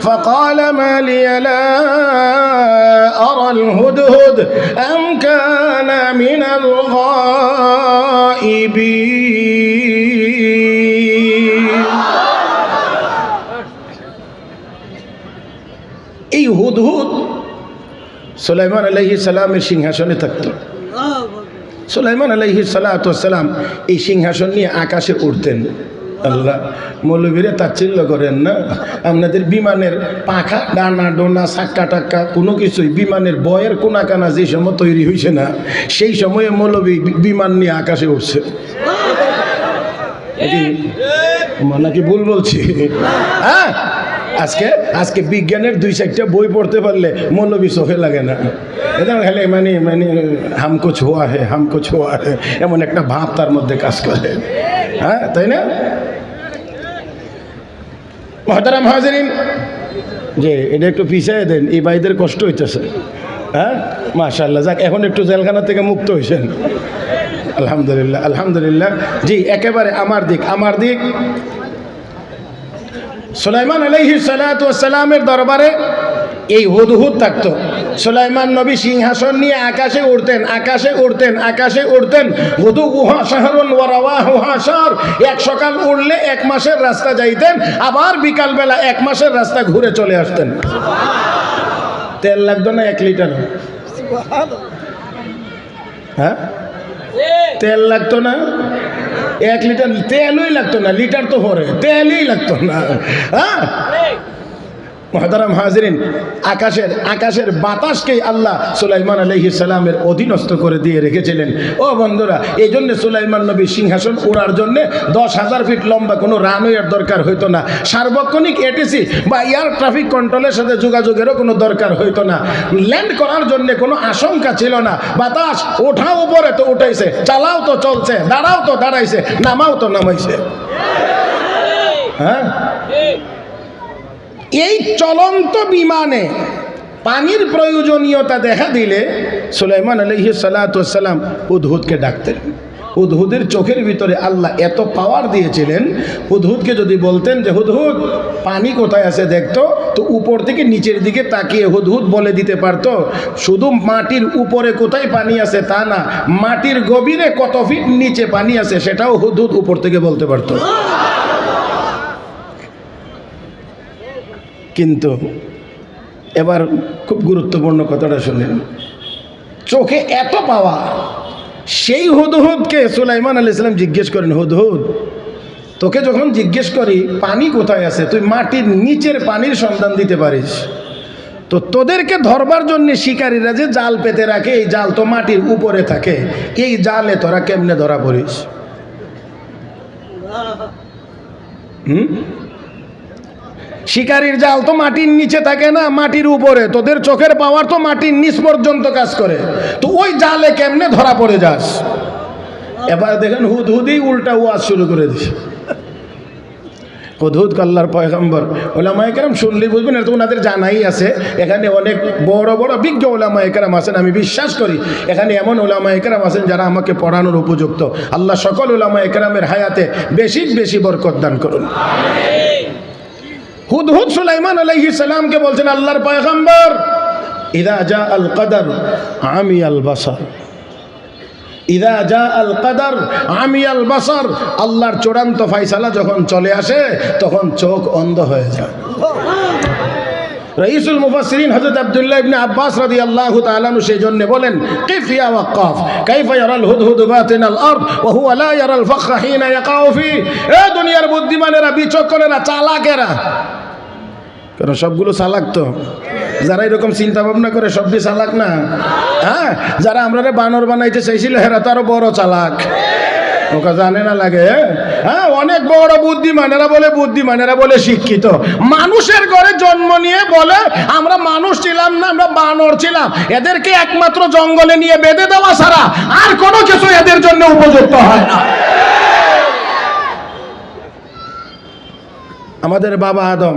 فقال ما لي لا أرى الهدهد أم كان من الغائبين এই হুদহুদ সুলাইমান আলাইহি সালামের সিংহাসনে থাকত সুলাইমান আলাইহি সালাম এই সিংহাসন নিয়ে আকাশে উঠতেন আল্লাহ, মৌলবীরে তাচ্ছিল্য করেন না। আপনাদের বিমানের পাখা, ডানা, ডোনা, সাক্কা, টাক্কা, কোনো কিছুই বিমানের বয়ের কোনা কানা যে সময় তৈরি হয়েছে না, সেই সময়ে মৌলবী বিমান নিয়ে আকাশে উঠছে। নাকি ভুল বলছি? হ্যাঁ আজকে আজকে বিজ্ঞানের দুই চারটা বই পড়তে পারলে মৌলবী চোখে লাগে না। এটা খালি মানে মানে হামকো ছোঁয়া হে হামকো ছোঁয়া হে, এমন একটা ভাব তার মধ্যে কাজ করে। হ্যাঁ তাই না? মহতারাম হাজারিন। যে, এটা একটু পিছিয়ে দেন, এই ভাইদের কষ্ট হইতেছে। হ্যাঁ? মাশাল্লাহ যাক, এখন একটু জেলখানা থেকে মুক্ত হয়েছেন আলহামদুলিল্লাহ আলহামদুলিল্লাহ। জি, একেবারে আমার দিক আমার দিক। সুলাইমান আলাইহি সালামের দরবারে এই হুদহুদ থাকতো। সুলাইমান নবী সিংহাসন নিয়ে আকাশে উঠতেন আকাশে উঠতেন আকাশে উঠতেন হুদু উহা শাহরুন ওয়ারাওয়া হুহা শাহর এক সকাল উঠলে এক মাসের রাস্তা যাইতেন, আবার বিকালবেলা এক মাসের রাস্তা ঘুরে চলে আসতেন। তেল লাগতো না এক লিটার? হ্যাঁ? তেল লাগতো না? এক লিটার তেলই লাগতো না, লিটার তো ভরে। তেলই লাগতো না। হ্যাঁ? মহতারাম হাজরিন, আকাশের আকাশের বাতাসকেই আল্লাহ সুলাইমান আলহি সালামের অধীনস্থ করে দিয়ে রেখেছিলেন। ও বন্ধুরা এই জন্যে সুলাইমান নবী সিংহাসন ওড়ার জন্য দশ হাজার ফিট লম্বা কোনো রানওয়ের দরকার হইতো না। সার্বক্ষণিক এটিসি বা এয়ার ট্রাফিক কন্ট্রোলের সাথে যোগাযোগেরও কোনো দরকার হইতো না। ল্যান্ড করার জন্যে কোনো আশঙ্কা ছিল না। বাতাস, ওঠাও উপরে তো উঠাইছে, চালাও তো চলছে, দাঁড়াও তো দাঁড়াইছে, নামাও তো নামাইছে। হ্যাঁ? এই চলন্ত বিমানে পানির প্রয়োজনীয়তা দেখা দিলে সুলাইমান আলহি সালাতাম উদ্হুদকে ডাকতেন। হুদহুদের চোখের ভিতরে আল্লাহ এত পাওয়ার দিয়েছিলেন হুদহুদকে যদি বলতেন যে, হুদহুদ, পানি কোথায় আছে দেখতো? তো উপর থেকে নিচের দিকে তাকিয়ে হুদহুদ বলে দিতে পারতো, শুধু মাটির উপরে কোথায় পানি আছে তা না, মাটির গভীরে কত ফিট নিচে পানি আছে সেটাও হুদহুদ উপর থেকে বলতে পারতো। কিন্তু এবার খুব গুরুত্বপূর্ণ কথাটা শুনেন। চোখে এত পাওয়া, সেই হুদহুদকে সুলাইমান আলি ইসলাম জিজ্ঞেস করেন, হুদহুদ, তোকে যখন জিজ্ঞেস করি, পানি কোথায় আছে? তুই মাটির নিচের পানির সন্ধান দিতে পারিস। তো তোদেরকে ধরবার জন্য শিকারীরা যে জাল পেতে রাখে, এই জাল তো মাটির উপরে থাকে। এই জালে তোরা কেমনে ধরা পড়িস? হুম? শিকারির জাল তো মাটির নিচে থাকে না, মাটির উপরে। তোদের চোখের পাওয়ার তো মাটির নিচ পর্যন্ত কাজ করে। তো ওই জালে কেমনে ধরা পড়ে যাস? এবার দেখেন হুদ হুদি উল্টা ওয়াজ শুরু করে দিস হুদহুদ কাল্লার পয়গম্বর। ওলামা একরাম শুনলে বুঝবেন, এটা তো ওনাদের জানাই আছে। এখানে অনেক বড় বড়, বিজ্ঞ ওলামা একরাম আছেন, আমি বিশ্বাস করি। এখানে এমন ওলামা একরাম আছেন যারা আমাকে পড়ানোর উপযুক্ত। আল্লাহ সকল ওলামা একরামের হায়াতে বেশি বেশি বরকত দান করুন। হুদহুদ সুলাইমান আলাইহি সালামকে বলছেন, আল্লাহর পয়গম্বর, ইদা জা আল কদর আমি আল বাসার। ইদা জা আল কদর আমি আল বাসার। আল্লাহর চূড়ান্ত ফাইসালা যখন চলে আসে, তখন চোখ অন্ধ হয়ে যায়। রঈসুল মুফাসসিরিন হযরত আব্দুল্লাহ ইবনে আব্বাস রাদিয়াল্লাহু তাআলা আনহু সেই জন্য বলেন কিফ ইয়া ওয়াক্কাফ কাইফা ইয়ারাল হুদহুদ বাতিনাল আরদ, ওয়া হুয়া লা ইয়ারাল ফাখরা হিনা ইয়াকাউ ফি। এ দুনিয়ার বুদ্ধিমানেরা, বিচক্ষণেরা, চালাকেরা কারণ সবগুলো চালাক তো। যারা এরকম চিন্তা ভাবনা করে সবই চালাক না। হ্যাঁ যারা আমরা বানর বানাইতে চাইছিল হেরা তো বড় চালাক। ওকে জানে না লাগে হ্যাঁ অনেক বড় বুদ্ধিমান, এরা বলে বুদ্ধিমান, এরা বলে শিক্ষিত। মানুষের ঘরে জন্ম নিয়ে বলে, আমরা মানুষ ছিলাম না, আমরা বানর ছিলাম। এদেরকে একমাত্র জঙ্গলে নিয়ে বেঁধে দেওয়া ছাড়া আর কোনো কিছু এদের জন্য উপযুক্ত হয় না। আমাদের বাবা আদম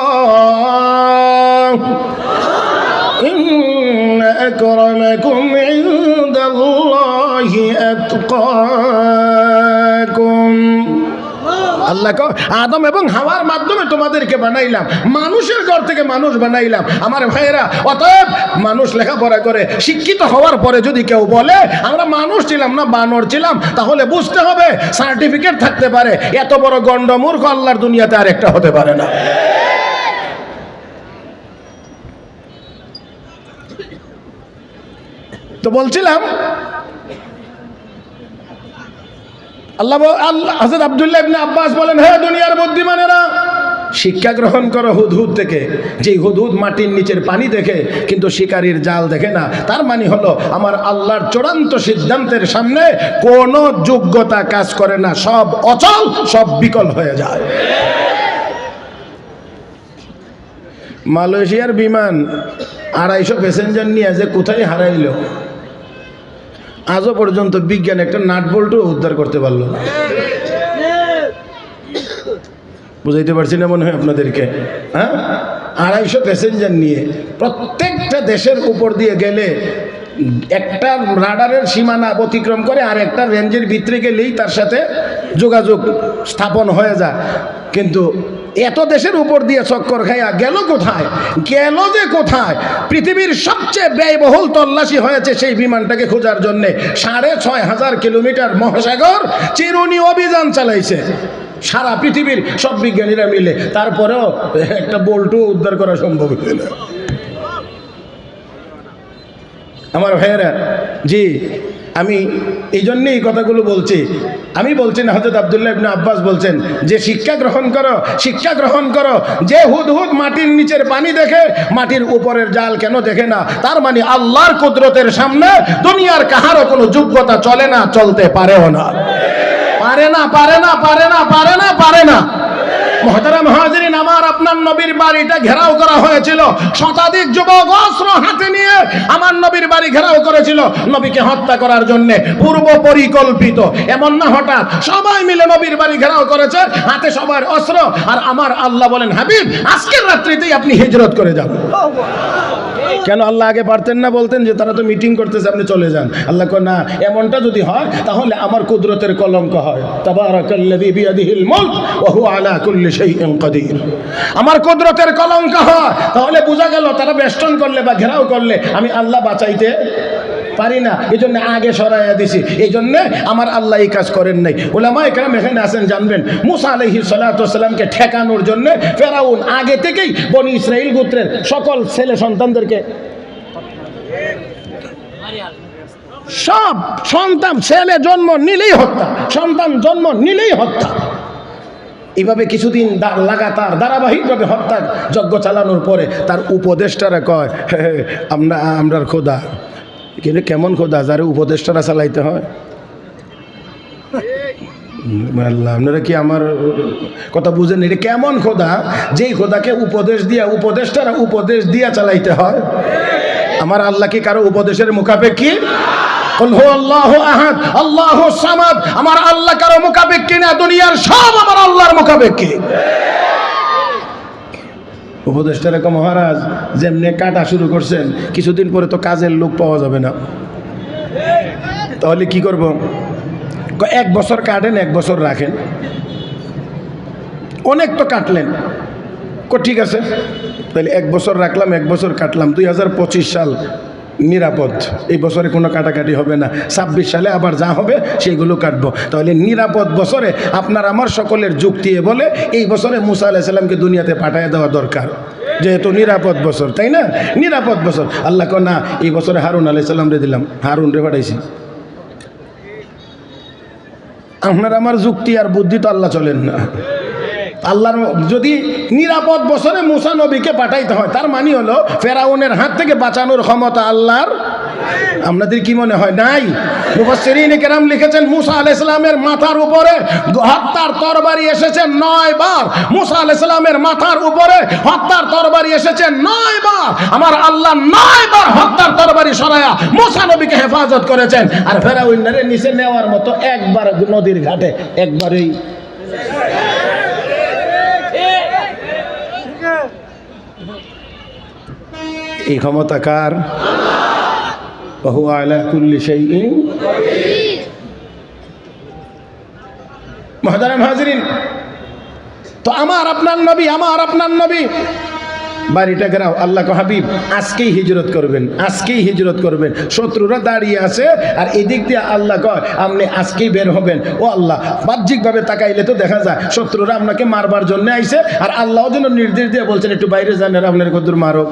খলাকাকুম আল্লাহ। আদম এবং হাওয়ার মাধ্যমে তোমাদেরকে বানাইলাম মানুষের ঘর থেকে মানুষ বানাইলাম। আমার ভাইয়েরা অতএব মানুষ লেখাপড়া করে শিক্ষিত হওয়ার পরে যদি কেউ বলে আমরা মানুষ ছিলাম না বানর ছিলাম তাহলে বুঝতে হবে সার্টিফিকেট থাকতে পারে। এত বড় গণ্ডমূর্খ আল্লাহর দুনিয়াতে আর একটা হতে পারে না। তো বলছিলাম আল্লাহ হাজরত আব্দুল্লাহ ইবনে আব্বাস বলেন, হে দুনিয়ার বুদ্ধিমানেরা, শিক্ষা গ্রহণ করো হুদহুদ থেকে। যেই হুদহুদ মাটির নিচের পানি দেখে, কিন্তু শিকারীর জাল দেখে না। তার মানে হলো, আমার আল্লাহর চূড়ান্ত সিদ্ধান্তের সামনে কোনো যোগ্যতা কাজ করে না। সব অচল, সব বিকল হয়ে যায়। মালয়েশিয়ার বিমান আড়াইশো প্যাসেঞ্জার নিয়ে যে কোথায় হারাইলো? আজও পর্যন্ত বিজ্ঞান একটা নাটবল্টু উদ্ধার করতে পারল বুঝাইতে পারছি না মনে হয় আপনাদেরকে হ্যাঁ? আড়াইশো প্যাসেঞ্জার নিয়ে প্রত্যেকটা দেশের উপর দিয়ে গেলে একটা রাডারের সীমানা অতিক্রম করে আর একটা রেঞ্জের ভিতরে গেলেই তার সাথে যোগাযোগ স্থাপন হয়ে যায়। কিন্তু এত দেশের উপর দিয়ে চক্কর খাইয়া গেল কোথায়? গেল যে কোথায়? পৃথিবীর সবচেয়ে ব্যয়বহুল তল্লাশি হয়েছে সেই বিমানটাকে খোঁজার জন্যে। সাড়ে ছয় হাজার কিলোমিটার মহাসাগর চিরুনি অভিযান চালাইছে। সারা পৃথিবীর সব বিজ্ঞানীরা মিলে। তারপরেও একটা বল্টু উদ্ধার করা সম্ভব হয়ে না। আমার ভাইয়েরা, জি আমি এই জন্যেই এই কথাগুলো বলছি। আমি বলছি না হজরত আবদুল্লাহ ইবনে আব্বাস বলছেন যে শিক্ষা গ্রহণ করো, শিক্ষা গ্রহণ করো। যে হুদ হুদ মাটির নিচের পানি দেখে, মাটির উপরের জাল কেন দেখে না? তার মানে আল্লাহর কুদরতের সামনে দুনিয়ার কাহারও কোনো যোগ্যতা চলে না, চলতে পারেও না। পারে না পারে না পারে না পারে না পারে না। আমার আপনার নবীর বাড়িটা ঘেরাও করা হয়েছিল। শতাধিক যুবক অস্ত্র হাতে নিয়ে আমার নবীর বাড়ি ঘেরাও করেছিল। নবীকে হত্যা করার জন্য পূর্ব পরিকল্পিত। এমন না, হঠাৎ সবাই মিলে নবীর বাড়ি ঘেরাও করেছে, হাতে সবার অস্ত্র। আর আমার আল্লাহ বলেন, হাবিব, আজকের রাত্রিতেই আপনি হিজরত করে যান। কেন আল্লাহ আগে পারতেন না? বলতেন যে, তারা তো মিটিং করতেছে, আপনি চলে যান। আল্লাহ কয়, না, এমনটা যদি হয়, তাহলে আমার কুদরতের কলঙ্ক হয়। আমার কুদরতের কলঙ্ক হয়, তাহলে বোঝা গেল তারা বেষ্টন করলে বা ঘেরাও করলে আমি আল্লাহ বাঁচাইতে পারি না। এই জন্য আগে সরাইয়া দিছি। এই জন্য আমার আল্লাহ এই কাজ করেন নাই। ওলামা একরাম এখানে আসেন জানবেন। মুসা আলহি সাল্লাতামকে ঠেকানোর জন্য ফেরাউন আগে থেকেই বনি ইসরাইল গোত্রের সকল ছেলে সন্তানদেরকে সব সন্তান ছেলে জন্ম নিলেই হত্যা সন্তান জন্ম নিলেই হত্যা। এইভাবে কিছুদিন লাগাতার ধারাবাহিকভাবে হত্যা যজ্ঞ চালানোর পরে তার উপদেষ্টারা কয় "হে, হে, আমরা আমরার খোদা। কিন্তু কেমন খোদা, যারে উপদেষ্টারা চালাইতে হয়? আপনারা কি আমার কথা বুঝেন এটা কেমন খোদা, যেই খোদাকে উপদেশ দিয়া, উপদেষ্টারা উপদেশ দিয়া চালাইতে হয়? আমার আল্লাহ কি কারও উপদেশের মুখাপেক্ষি? আহাদ, আল্লাহ আমার আল্লাহ কারও মোকাবেক্ষি না, দুনিয়ার সব আমার আল্লাহর মোকাবেক্ষি উপদেষ্টা এরকম মহারাজ, যেমনি কাটা শুরু করছেন, কিছুদিন পরে তো কাজের লোক পাওয়া যাবে না। তাহলে কি করব? এক বছর কাটেন, এক বছর রাখেন। অনেক তো কাটলেন। ঠিক আছে। তাহলে এক বছর রাখলাম, এক বছর কাটলাম। দুই হাজার পঁচিশ সাল নিরাপদ। এই বছরে কোনো কাটাকাটি হবে না। ছাব্বিশ সালে আবার যা হবে সেগুলো কাটবো। তাহলে নিরাপদ বছরে আপনার আমার সকলের যুক্তি বলে এই বছরে মুসা আলাইসাল্লামকে দুনিয়াতে পাঠিয়ে দেওয়া দরকার। যেহেতু নিরাপদ বছর, তাই না? নিরাপদ বছর। আল্লাহ কো না, এই বছরে হারুন আলাইসাল্লাম রে দিলাম। হারুন রে পাঠাইছি। আপনার আমার যুক্তি আর বুদ্ধি তো আল্লাহ চলেন না। আল্লাহর যদি নিরাপদ বছরে মুসা নবীকে পাঠাইতে হয়, তার মানে হলো ফেরাউনের হাত থেকে বাঁচানোর ক্ষমতা আল্লাহর। আপনাদের কি মনে হয়? নাই। মুফাসসিরিন কেরাম লিখেছেন, মুসা আলাইহিস সালামের মাথার উপরে হত্যার তরবারি এসেছে নয় বার। মুসা আলাইহিস সালামের মাথার উপরে হত্যার তরবারি এসেছে নয় বার। আমার আল্লাহ নয় বার হত্যার তরবারি সরায়া মুসা নবীকে হেফাজত করেছেন। আর ফেরাউনের নিচে নেওয়ার মতো একবার নদীর ঘাটে, একবারই ক্ষমতা কার? বহু আলা কুল্লি শাইইন। মহতারাম হাজরিন, তো আমার আপনার নবী, আমার আপনার নবী। বাড়িটা গেরাও আল্লাহ হাবিব, আজকেই হিজরত করবেন, আজকেই হিজরত করবেন। শত্রুরা দাঁড়িয়ে আছে, আর এদিক দিয়ে আল্লাহ কয়, আপনি আজকেই বের হবেন। ও আল্লাহ, বাহ্যিকভাবে তাকাইলে তো দেখা যায়, শত্রুরা আপনাকে মারবার জন্য আইছে, আর আল্লাহ যেন নির্দেশ দিয়ে বলছেন, একটু বাইরে যান আর আপনার কদ্দুর মারক।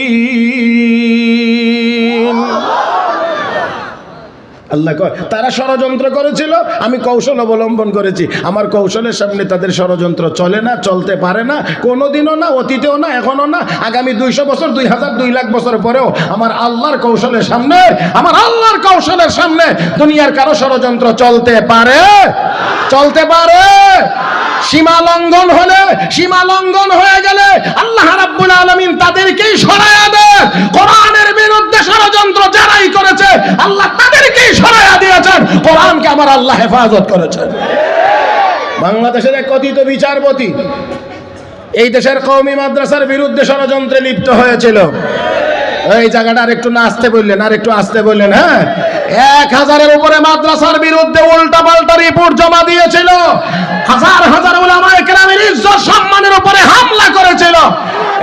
আল্লাহ কয়, তারা ষড়যন্ত্র করেছিল, আমি কৌশল অবলম্বন করেছি। আমার কৌশলের সামনে তাদের ষড়যন্ত্র চলে না, চলতে পারে না, কোনোদিনও না, অতীতেও না, এখনও না, আগামী দুইশো বছর, দুই হাজার দুই লাখ বছর পরেও আমার আল্লাহর কৌশলের সামনে, আমার আল্লাহর কৌশলের সামনে দুনিয়ার কারও ষড়যন্ত্র চলতে পারে? চলতে পারে? সীমা লঙ্ঘন হলে, সীমা লঙ্ঘন হয়ে গেলে আল্লাহ রাব্বুল আলামিন তাদেরকেই সরায়া দেন কোরআনের বিরুদ্ধে ষড়যন্ত্র যারাই করেছে আল্লাহ তাদেরকেই সরায়া দিয়েছেন কোরআনকে আমার আল্লাহ হেফাজত করেছেন। বাংলাদেশের এক কথিত বিচারপতি এই দেশের কওমি মাদ্রাসার বিরুদ্ধে ষড়যন্ত্রে লিপ্ত হয়েছিল। এই জায়গাটা আর একটু না আসতে বললেন আর একটু আসতে বললেন হ্যাঁ? এক হাজারের উপরে মাদ্রাসার বিরুদ্ধে উল্টা পাল্টা রিপোর্ট জমা দিয়েছিল। হাজার হাজার ওলামা একরামের ইজ্জত সম্মানের উপরে হামলা করেছিল।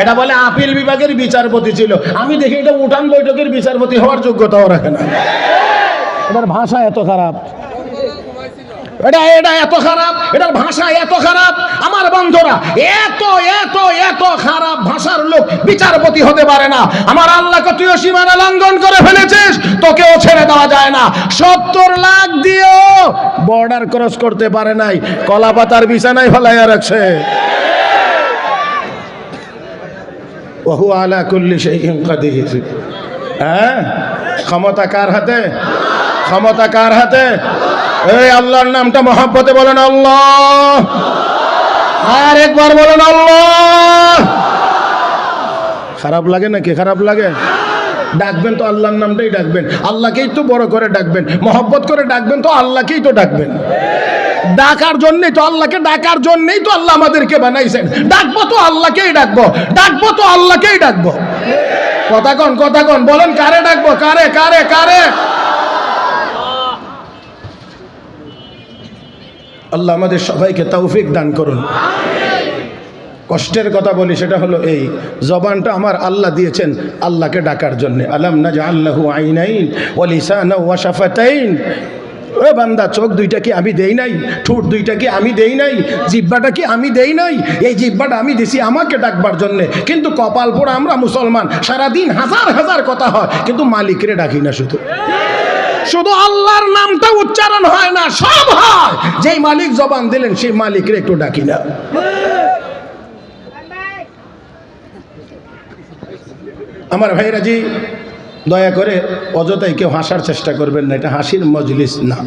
এটা বলে আপিল বিভাগের বিচারপতি ছিল। আমি দেখি এটা উঠান বৈঠকের বিচারপতি হওয়ার যোগ্যতাও রাখে না। এটার ভাষা এত খারাপ। এটা এটা এত খারাপ, এটার ভাষা এত খারাপ। আমার বন্ধুরা, এত এত এত খারাপ ভাষার লোক বিচারপতি হতে পারে না। আমার আল্লাহকে তুইও সীমানা লঙ্ঘন করে ফেলেছিস, তোকেও ছেড়ে দেওয়া যায় না। সত্তর লাখ দিয়েও বর্ডার ক্রস করতে পারে নাই কলা পাতার বিছানায় ফেলাইয়া রাখছে। ওহু আলা কুল্লি শাইইন কাদির। হ্যাঁ? ক্ষমতা কার হাতে? ক্ষমতা কার হাতে? এই আল্লাহর নামটা মহাব্বতে বলেন আল্লাহ। আর একবার বলেন আল্লাহ। খারাপ লাগে নাকি? খারাপ লাগে? ডাকবেন তো আল্লাহর নামটাই ডাকবেন। আল্লাহকেই তো বড় করে ডাকবেন। মহব্বত করে ডাকবেন তো আল্লাহকেই তো ডাকবেন। ডাকার জন্যই তো আল্লাহকে, ডাকার জন্যই তো আল্লাহ আমাদেরকে বানাইছেন। ডাকবো তো আল্লাহকেই ডাকবো। ডাকবো তো আল্লাহকেই ডাকবো। কথা কন কথা কন। বলেন, কারে ডাকবো? কারে কারে কারে? আল্লাহ আমাদের সবাইকে তৌফিক দান করুন। কষ্টের কথা বলি, সেটা হলো এই, জবানটা আমার আল্লাহ দিয়েছেন, আল্লাহকে ডাকার জন্য। আলাম না যে আল্লাহু আইনাইন ওলিসান ওয়াশাফাতাইন ও বান্দা, চোখ দুইটা কি আমি দেই নাই? ঠোঁট দুইটা কি আমি দেই নাই? জিব্বাটা কি আমি দেই নাই? এই জিব্বাটা আমি দিছি আমাকে ডাকবার জন্যে। কিন্তু কপাল পোড়া আমরা মুসলমান, সারাদিন হাজার হাজার কথা হয়, কিন্তু মালিকরে ডাকি না শুধু। শুধু আল্লাহর নামটা উচ্চারণ হয় না, সব হয়। যেই মালিক জবান দিলেন, সেই মালিকরে একটু ডাকি না। আমার ভাইরা জি, দয়া করে অযথাই কেউ হাসার চেষ্টা করবেন না, এটা হাসির মজলিস না।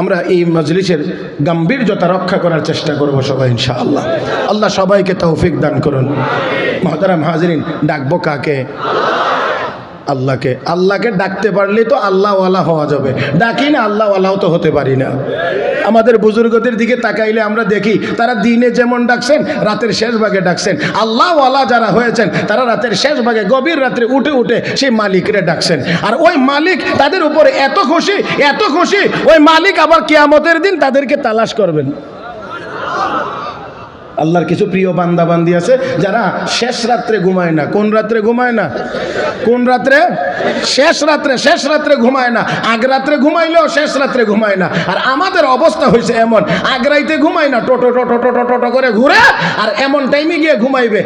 আমরা এই মজলিসের গাম্ভীর্যতা রক্ষা করার চেষ্টা করব সবাই, ইনশাআল্লাহ। আল্লাহ সবাইকে তৌফিক দান করুন। মহতারাম হাজরিন, ডাকবো কাকে? আল্লাহকে। আল্লাহকে ডাকতে পারলে তো আল্লাহওয়ালা হওয়া যাবে। ডাকি না, আল্লাহওয়ালাও তো হতে পারি না। আমাদের বুজুর্গদের দিকে তাকাইলে আমরা দেখি, তারা দিনে যেমন ডাকছেন, রাতের শেষ ভাগে ডাকছেন। আল্লাহওয়ালা যারা হয়েছেন, তারা রাতের শেষ ভাগে, গভীর রাত্রে উঠে উঠে সেই মালিকরে ডাকছেন। আর ওই মালিক তাদের উপরে এত খুশি এত খুশি, ওই মালিক আবার কেয়ামতের দিন তাদেরকে তালাশ করবেন। আল্লাহর কিছু প্রিয় বান্দা বান্দি আছে যারা শেষ রাত্রে ঘুমায় না কোন রাত্রে ঘুমায় না কোন রাত্রে শেষ রাত্রে শেষ রাত্রে ঘুমায় না আগ রাত্রে ঘুমাইলেও শেষ রাত্রে ঘুমায় না আর আমাদের অবস্থা হয়েছে এমন আগ রাইতে ঘুমায় না টোটো টোটো টোটো টোটো করে ঘুরে আর এমন টাইমে গিয়ে ঘুমাইবে